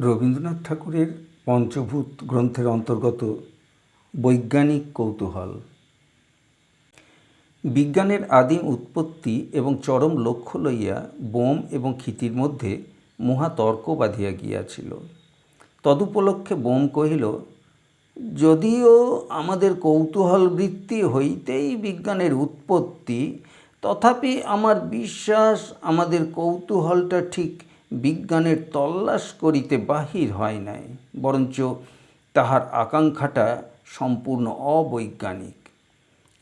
রবীন্দ্রনাথ ঠাকুরের পঞ্চভূত গ্রন্থের অন্তর্গত বৈজ্ঞানিক কৌতূহল। বিজ্ঞানের আদিম উৎপত্তি এবং চরম লক্ষ্য লইয়া বোম এবং ক্ষিতির মধ্যে মহা তর্ক বাঁধিয়া গিয়াছিল। তদুপলক্ষে বোম কহিল, যদিও আমাদের কৌতূহল বৃত্তি হইতেই বিজ্ঞানের উৎপত্তি, তথাপি আমার বিশ্বাস আমাদের কৌতূহলটা ঠিক বিজ্ঞানের তল্লাশ করিতে বাহির হয় নাই, বরঞ্চ তাহার আকাঙ্ক্ষাটা সম্পূর্ণ অবৈজ্ঞানিক।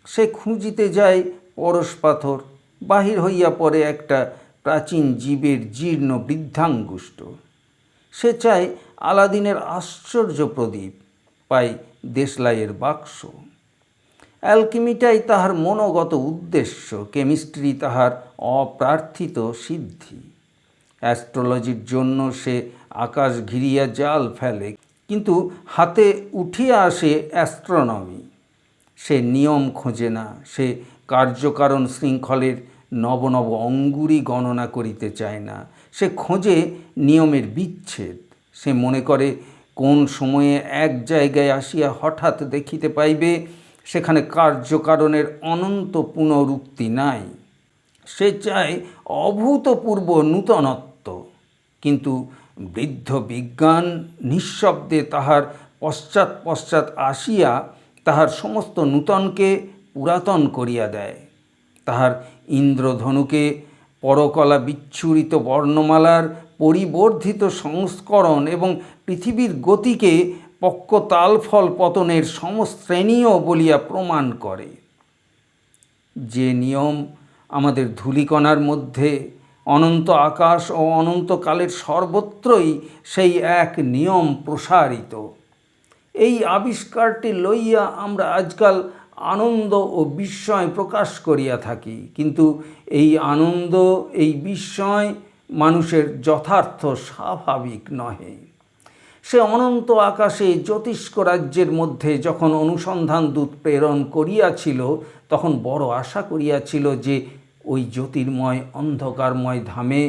সে খুঁজিতে যায় পরশ পাথর, বাহির হইয়া পড়ে একটা প্রাচীন জীবের জীর্ণ বৃদ্ধাঙ্গুষ্ট। সে চায় আলাদিনের আশ্চর্য প্রদীপ, পাই দেশলাইয়ের বাক্স। অ্যালকিমিটাই তাহার মনোগত উদ্দেশ্য, কেমিস্ট্রি তাহার অপ্রার্থিত সিদ্ধি। অ্যাস্ট্রোলজির জন্য সে আকাশ ঘিরিয়া জাল ফেলে, কিন্তু হাতে উঠিয়া আসে অ্যাস্ট্রোনমি। সে নিয়ম খোঁজে না, সে কার্যকারণ শৃঙ্খলের নব নব অঙ্গুরি গণনা করিতে চায় না। সে খোঁজে নিয়মের বিচ্ছেদ। সে মনে করে, কোন সময়ে এক জায়গায় আসিয়া হঠাৎ দেখিতে পাইবে, সেখানে কার্যকারণের অনন্ত পুনরুক্তি নাই। সে চায় অভূতপূর্ব নূতনত্ব কিন্তু বৃদ্ধ বিজ্ঞান নিঃশব্দে তাহার পশ্চাৎ পশ্চাৎ আসিয়া তাহার সমস্ত নূতনকে পুরাতন করিয়া দেয়। তাহার ইন্দ্রধনুকে পরকলা বিচ্ছুরিত বর্ণমালার পরিবর্ধিত সংস্করণ এবং পৃথিবীর গতিকে পক্ক তালফল পতনের সমশ্রেণীয় বলিয়া প্রমাণ করে। যে নিয়ম আমাদের ধূলিকণার মধ্যে অনন্ত আকাশ ও অনন্তকালের সর্বত্রই সেই এক নিয়ম প্রসারিত। এই আবিষ্কারটি লইয়া আমরা আজকাল আনন্দ ও বিস্ময় প্রকাশ করিয়া থাকি, কিন্তু এই আনন্দ, এই বিস্ময় মানুষের যথার্থ স্বাভাবিক নহে। সে অনন্ত আকাশে জ্যোতিষ্ক রাজ্যের মধ্যে যখন অনুসন্ধান দূত প্রেরণ করিয়াছিল, তখন বড় আশা করিয়াছিল যে ওই জ্যোতির্ময়, অন্ধকারময় ধামে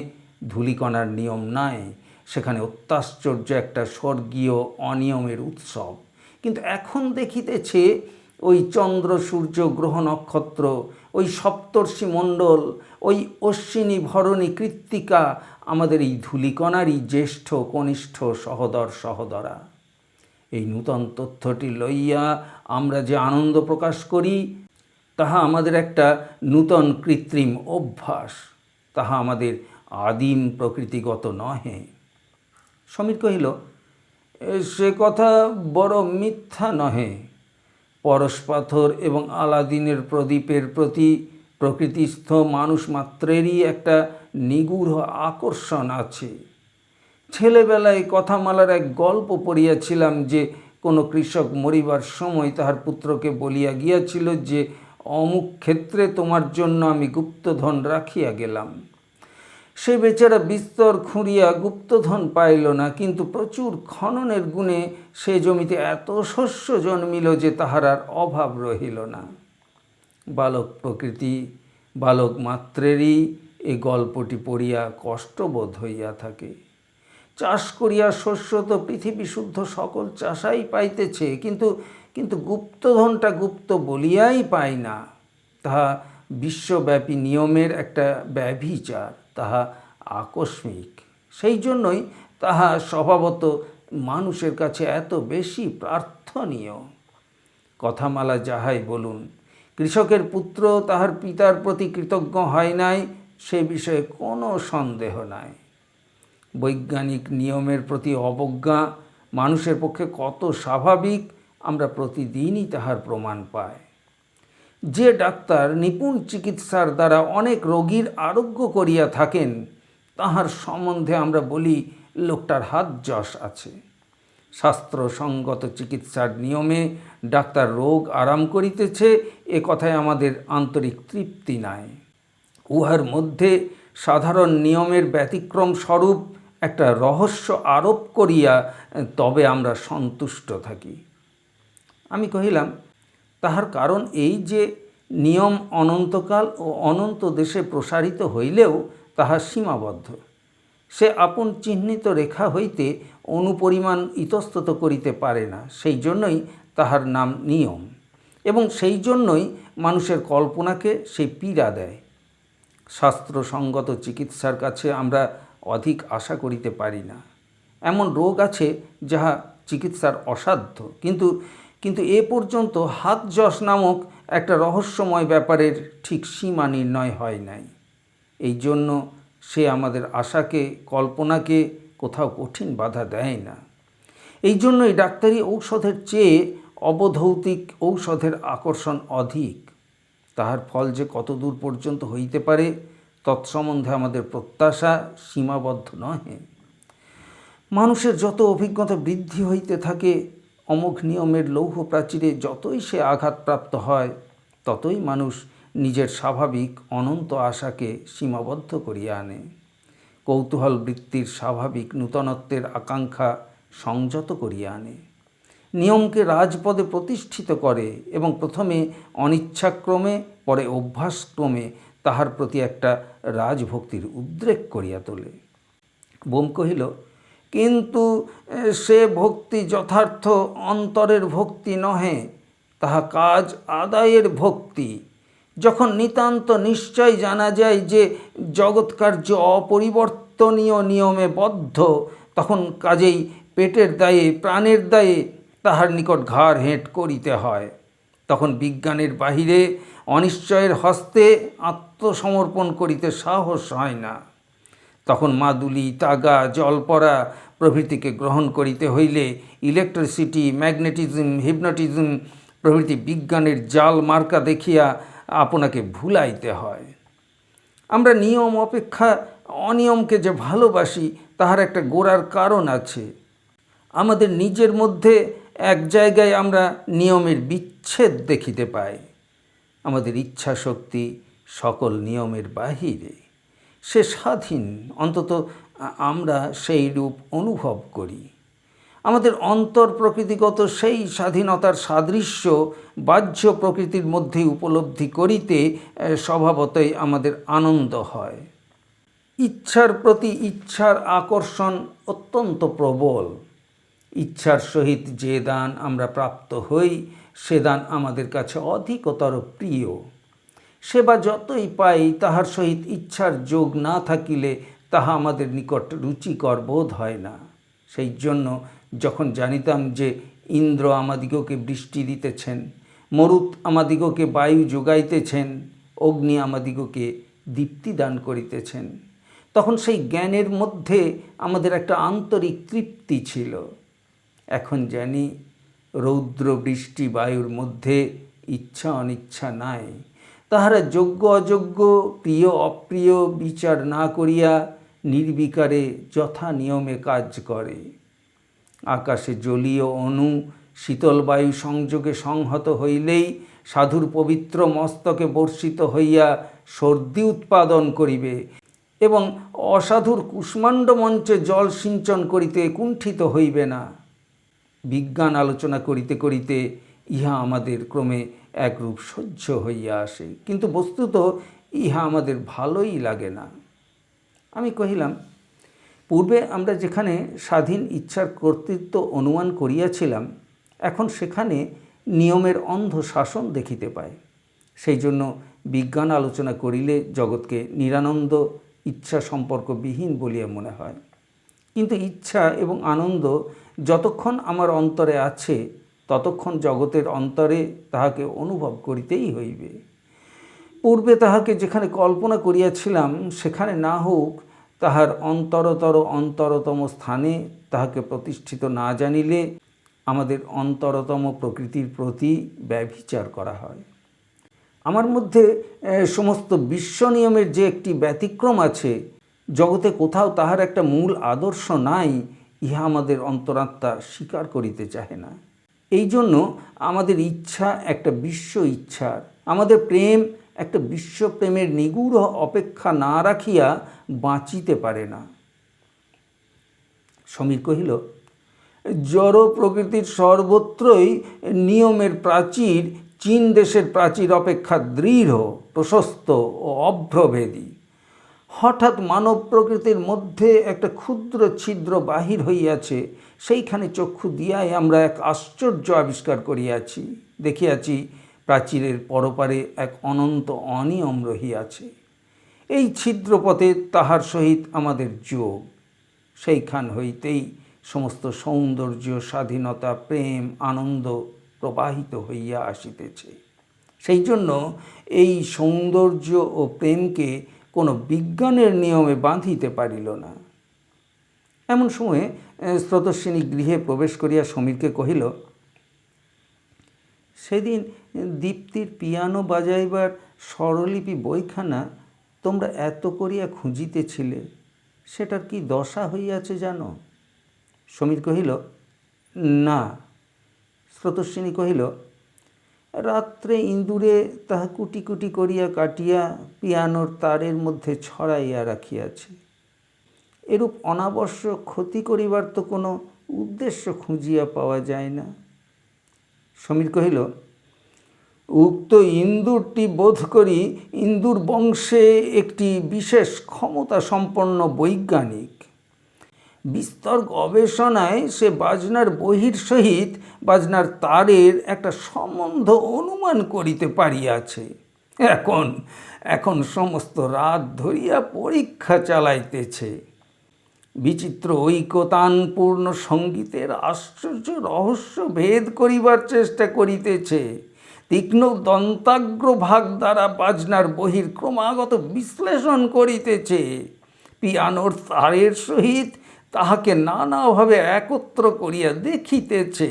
ধুলিকণার নিয়ম নাই। সেখানে অত্যাশ্চর্য একটা স্বর্গীয় অনিয়মের উৎসব। কিন্তু এখন দেখিতেছে ওই চন্দ্র, সূর্য, গ্রহ নক্ষত্র, ওই সপ্তর্ষি মণ্ডল, ওই অশ্বিনী ভরণী কৃত্তিকা আমাদের এই ধুলিকণারই জ্যেষ্ঠ, কনিষ্ঠ সহদর, সহদরা। এই নূতন তথ্যটি লইয়া আমরা যে আনন্দ প্রকাশ করি তাহা আমাদের একটা নূতন কৃত্রিম অভ্যাস। তাহা আমাদের আদিম প্রকৃতিগত নহে। সমীর কহিল, সে কথা বড় মিথ্যা নহে। পরশ পাথর এবং আলাদিনের প্রদীপের প্রতি প্রকৃতিস্থ মানুষ মাত্রেরই একটা নিগূঢ় আকর্ষণ আছে। ছেলেবেলায় কথামালার এক গল্প পড়িয়াছিলাম যে, কোনো কৃষক মরিবার সময় তাহার পুত্রকে বলিয়া গিয়াছিল যে অমুক ক্ষেত্রে তোমার জন্য আমি গুপ্তধন রাখিয়া গেলাম। সে বেচারা বিস্তর খুঁড়িয়া গুপ্তধন পাইল না, কিন্তু প্রচুর খননের গুণে সে জমিতে এত শস্য জন্মিল যে তাহার আর অভাব রহিল না। বালক প্রকৃতি, বালক মাত্রেরই এই গল্পটি পড়িয়া কষ্টবোধ হইয়া থাকে। চাষ করিয়া শস্য তো পৃথিবী শুদ্ধ সকল চাষাই পাইতেছে, কিন্তু কিন্তু গুপ্তধনটা গুপ্ত বলিয়াই পায় না। তাহা বিশ্বব্যাপী নিয়মের একটা ব্যভিচার, তাহা আকস্মিক। সেই জন্যই তাহা স্বভাবত মানুষের কাছে এত বেশি প্রার্থনীয়। কথামালা যাহাই বলুন, কৃষকের পুত্র তাহার পিতার প্রতি কৃতজ্ঞ হয় নাই, সে বিষয়ে কোনো সন্দেহ নাই। বৈজ্ঞানিক নিয়মের প্রতি অবজ্ঞা মানুষের পক্ষে কত স্বাভাবিক আমরা প্রতিদিনই তাহার প্রমাণ পাই। যে ডাক্তার নিপুণ চিকিৎসার দ্বারা অনেক রোগীর আরোগ্য করিয়া থাকেন, তাহার সম্বন্ধে আমরা বলি, লোকটার হাত যশ আছে। শাস্ত্রসঙ্গত চিকিৎসার নিয়মে ডাক্তার রোগ আরাম করিতেছে, এ কথায় আমাদের আন্তরিক তৃপ্তি নাই। উহার মধ্যে সাধারণ নিয়মের ব্যতিক্রম স্বরূপ একটা রহস্য আরোপ করিয়া তবে আমরা সন্তুষ্ট থাকি। আমি কহিলাম, তাহার কারণ এই যে নিয়ম অনন্তকাল ও অনন্ত দেশে প্রসারিত হইলেও তাহা সীমাবদ্ধ। সে আপন চিহ্নিত রেখা হইতে অনুপরিমাণ ইতস্তত করিতে পারে না, সেই জন্যই তাহার নাম নিয়ম। এবং সেই জন্যই মানুষের কল্পনাকে সে পীড়া দেয়। শাস্ত্রসঙ্গত চিকিৎসার কাছে আমরা অধিক আশা করিতে পারি না। এমন রোগ আছে যাহা চিকিৎসার অসাধ্য, কিন্তু কিন্তু এ পর্যন্ত হাত যশ নামক একটা রহস্যময় ব্যাপারের ঠিক সীমা নির্ণয় হয় নাই। এই জন্য সে আমাদের আশাকে, কল্পনাকে কোথাও কঠিন বাধা দেয় না। এই জন্যই ডাক্তারি ঔষধের চেয়ে অবধৌতিক ঔষধের আকর্ষণ অধিক। তাহার ফল যে কত দূর পর্যন্ত হইতে পারে, তৎসম্বন্ধে আমাদের প্রত্যাশা সীমাবদ্ধ নহে। মানুষের যত অভিজ্ঞতা বৃদ্ধি হইতে থাকে অমোঘ নিয়মের লৌহ প্রাচীরে যতই সে আঘাতপ্রাপ্ত হয়, ততই মানুষ নিজের স্বাভাবিক অনন্ত আশাকে সীমাবদ্ধ করিয়া আনে। কৌতূহল বৃত্তির স্বাভাবিক নূতনত্বের আকাঙ্ক্ষা সংযত করিয়া আনে। নিয়মকে রাজপদে প্রতিষ্ঠিত করে এবং প্রথমে অনিচ্ছাক্রমে, পরে অভ্যাসক্রমে তাহার প্রতি একটা রাজভক্তির উদ্রেক করিয়া তোলে। বোম কহিল কিন্তু সে ভক্তি যথার্থ অন্তরের ভক্তি নহে, তাহা কাজ আদায়ের ভক্তি। যখন নিতান্ত নিশ্চয় জানা যায় যে জগৎকার্য অপরিবর্তনীয় নিয়মে বদ্ধ, তখন কাজেই পেটের দায়ে, প্রাণের দায়ে তাহার নিকট ঘাড় হেঁট করিতে হয়। তখন বিজ্ঞানের বাহিরে অনিশ্চয়ের হস্তে আত্মসমর্পণ করিতে সাহস হয় না। তখন মাদুলি, তাগা, জলপরা প্রভৃতিকে গ্রহণ করিতে হইলে ইলেকট্রিসিটি, ম্যাগনেটিজম, হিপনোটিজম প্রভৃতি বিজ্ঞানের জাল মার্কা দেখিয়া আপনাকে ভুলাইতে হয়। আমরা নিয়ম, অপেক্ষা, অনিয়মকে যে ভালোবাসি, তাহার একটা গোড়ার কারণ আছে। আমাদের নিজের মধ্যে এক জায়গায় আমরা নিয়মের বিচ্ছেদ দেখিতে পাই। আমাদের ইচ্ছা শক্তি সকল নিয়মের বাহিরে। সে স্বাধীন। অন্তত আমরা সেই রূপ অনুভব করি। আমাদের অন্তর প্রকৃতিগত সেই স্বাধীনতার সাদৃশ্য বাহ্য প্রকৃতির মধ্যে উপলব্ধি করিতে স্বভাবতই আমাদের আনন্দ হয়। ইচ্ছার প্রতি ইচ্ছার আকর্ষণ অত্যন্ত প্রবল। ইচ্ছার সহিত যে দান আমরা প্রাপ্ত হই, সে দান আমাদের কাছে অধিকতর প্রিয়। সেবা যতই পাই, তাহার সহিত ইচ্ছার যোগ না থাকিলে তাহা আমাদের নিকট রুচিকর বোধ হয় না। সেই জন্য যখন জানিতাম যে ইন্দ্র আমাদিগকে বৃষ্টি দিতেছেন মরুত আমাদিগকে বায়ু যোগাইতেছেন, অগ্নি আমাদিগকে দীপ্তি দান করিতেছেন, তখন সেই জ্ঞানের মধ্যে আমাদের একটা আন্তরিক তৃপ্তি ছিল। এখন জানি রৌদ্র, বৃষ্টি, বায়ুর মধ্যে ইচ্ছা অনিচ্ছা নাই। তাহারা যোগ্য, অযোগ্য, প্রিয়, অপ্রিয় বিচার না করিয়া নির্বিকারে যথা নিয়মে কাজ করে। আকাশে জলীয় অণু, শীতল বায়ু সংযোগে সংহত হইলেই সাধুর পবিত্র মস্তকে বর্ষিত হইয়া সর্দি উৎপাদন করিবে এবং অসাধুর কুষ্মাণ্ড মঞ্চে জল সিঞ্চন করিতে কুণ্ঠিত হইবে না। বিজ্ঞান আলোচনা করিতে করিতে ইহা আমাদের ক্রমে একরূপ সহ্য হইয়া আসে। কিন্তু বস্তুত ইহা আমাদের ভালোই লাগে না। আমি কহিলাম, পূর্বে আমরা যেখানে স্বাধীন ইচ্ছার কর্তৃত্ব অনুমান করিয়াছিলাম, এখন সেখানে নিয়মের অন্ধ শাসন দেখিতে পাই। সেই জন্য বিজ্ঞান আলোচনা করিলে জগৎকে নিরানন্দ, ইচ্ছা সম্পর্কবিহীন বলিয়া মনে হয়। কিন্তু ইচ্ছা এবং আনন্দ যতক্ষণ আমার অন্তরে আছে ততক্ষণ জগতের অন্তরে তাহাকে অনুভব করিতেই হইবে। পূর্বে তাহাকে যেখানে কল্পনা করিয়াছিলাম, সেখানে না হোক, তাহার অন্তরতর অন্তরতম স্থানে তাহাকে প্রতিষ্ঠিত না জানিলে আমাদের অন্তরতম প্রকৃতির প্রতি ব্যভিচার করা হয়। আমার মধ্যে সমস্ত বিশ্ব নিয়মের যে একটি ব্যতিক্রম আছে, জগতে কোথাও তাহার একটা মূল আদর্শ নাই, ইহা আমাদের অন্তরাত্মা স্বীকার করিতে চাহে না। এই জন্য আমাদের ইচ্ছা একটা বিশ্ব ইচ্ছার আমাদের প্রেম একটা বিশ্বপ্রেমের নিগূঢ় অপেক্ষা না রাখিয়া বাঁচিতে পারে না। সমীর কহিল, জড় প্রকৃতির সর্বত্রই নিয়মের প্রাচীর, চীন দেশের প্রাচীর অপেক্ষা দৃঢ়, প্রশস্ত ও অভ্রভেদী। হঠাৎ মানব প্রকৃতির মধ্যে একটা ক্ষুদ্র ছিদ্র বাহির হইয়াছে, সেইখানে চক্ষু দিয়াই আমরা এক আশ্চর্য আবিষ্কার করিয়াছি, দেখিয়াছি প্রাচীরের পরপারে এক অনন্ত অনিয়ম রহিয়াছে। এই ছিদ্রপথে তাহার সহিত আমাদের যোগ। সেইখান হইতেই সমস্ত সৌন্দর্য, স্বাধীনতা, প্রেম, আনন্দ প্রবাহিত হইয়া আসিতেছে। সেই জন্য এই সৌন্দর্য ও প্রেমকে কোনো বিজ্ঞানের নিয়মে বাঁধিতে পারিল না। এমন সময়ে স্রোতস্বিনী গৃহে প্রবেশ করিয়া সমীরকে কহিল, সেদিন দীপ্তির পিয়ানো বাজাইবার স্বরলিপি বইখানা তোমরা এত করিয়া খুঁজিতেছিলে, সেটার কি দশা হইয়াছে জানো? সমীর কহিল, না। স্রোতস্বিনী কহিল রাত্রে ইঁদুরে তাহা কুটি কুটি করিয়া কাটিয়া পিয়ানোর তারের মধ্যে ছড়াইয়া রাখিয়াছে। এরূপ অনাবশ্যক ক্ষতি করিবার তো কোনো উদ্দেশ্য খুঁজিয়া পাওয়া যায় না। সমীর কহিল, উক্ত ইন্দুরটি বোধ করি ইন্দুর বংশে একটি বিশেষ ক্ষমতা সম্পন্ন বৈজ্ঞানিক। বিস্তর গবেষণায় সে বাজনার বহির সহিত বাজনার তারের একটা সম্বন্ধ অনুমান করিতে পারিয়াছে। এখন এখন সমস্ত রাত ধরিয়া পরীক্ষা চালাইতেছে। বিচিত্র ঐকতানপূর্ণ সঙ্গীতের আশ্চর্য রহস্য ভেদ করিবার চেষ্টা করিতেছে। তীক্ষ্ণ দন্তাগ্র ভাগ দ্বারা বাজনার বহির ক্রমাগত বিশ্লেষণ করিতেছে। পিয়ানোর তারের সহিত তাহাকে নানাভাবে একত্র করিয়া দেখিতেছে।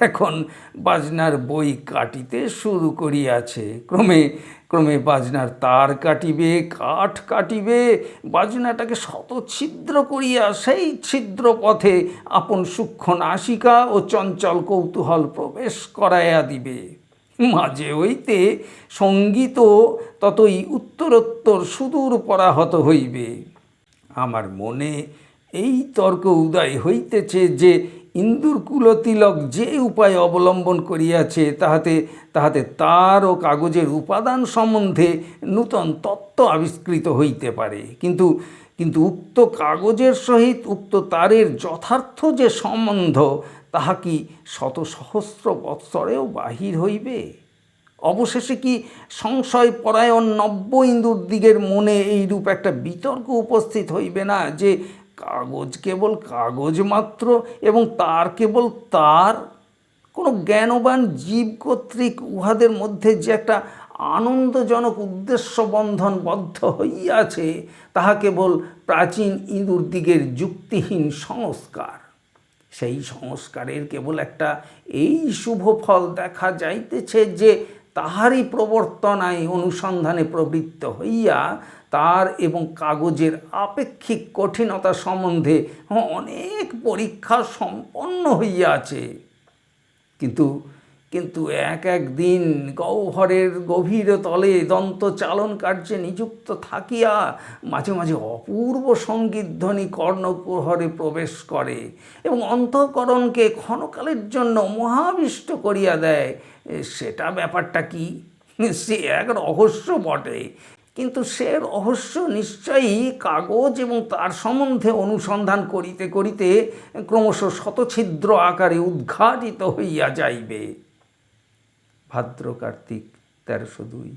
এখন বাজনার বই কাটিতে শুরু করিয়াছে। ক্রমে ক্রমে বাজনার তার কাটিবে, কাঠ কাটিবে, বাজনাটাকে শত ছিদ্র করিয়া সেই ছিদ্র পথে আপন সূক্ষ্ম নাসিকা ও চঞ্চল কৌতূহল প্রবেশ করাইয়া দিবে। মাঝে হইতে সংগীত ততই উত্তরোত্তর সুদূর পরাহত হইবে। আমার মনে এই তর্ক উদয় হইতেছে যে ইন্দুর কুলতিলক যে উপায় অবলম্বন করিয়াছে, তাহাতে তাহাতে তার ও কাগজের উপাদান সম্বন্ধে নূতন তত্ত্ব আবিষ্কৃত হইতে পারে। কিন্তু কিন্তু উক্ত কাগজের সহিত উক্ত তারের যথার্থ যে সম্বন্ধ, তাহা কি শত সহস্র বৎসরেও বাহির হইবে? অবশেষে কি সংশয় পরায়ণ নব্য ইন্দুর দিগের মনে এইরূপ একটা বিতর্ক উপস্থিত হইবে না যে কাগজ কেবল কাগজ মাত্র এবং তার কেবল তার? কোনো জ্ঞানবান জীব কর্তৃক উহাদের মধ্যে যে একটা আনন্দজনক উদ্দেশ্য বন্ধন বদ্ধ হইয়াছে, তাহা কেবল প্রাচীন ইঁদুর দিগের যুক্তিহীন সংস্কার। সেই সংস্কারের কেবল একটা এই শুভ ফল দেখা যাইতেছে যে তাহারই প্রবর্তনায় অনুসন্ধানে প্রবৃত্ত হইয়া তার এবং কাগজের আপেক্ষিক কঠিনতা সম্বন্ধে অনেক পরীক্ষা সম্পন্ন হইয়াছে। কিন্তু কিন্তু এক এক দিন গহ্বরের গভীর তলে দন্ত চালন কার্যে নিযুক্ত থাকিয়া মাঝে মাঝে অপূর্ব সঙ্গীতধ্বনি কর্ণপ্রহরে প্রবেশ করে এবং অন্তঃকরণকে ক্ষণকালের জন্য মহাবিষ্ট করিয়া দেয়। সেটা ব্যাপারটা কি? সে এক রহস্য বটে। কিন্তু সে রহস্য নিশ্চয়ই কাগজ এবং তার সম্বন্ধে অনুসন্ধান করিতে করিতে ক্রমশ শতছিদ্র আকারে উদ্ঘাটিত হইয়া যাইবে। ভাদ্র কার্তিক তেরোশো দুই।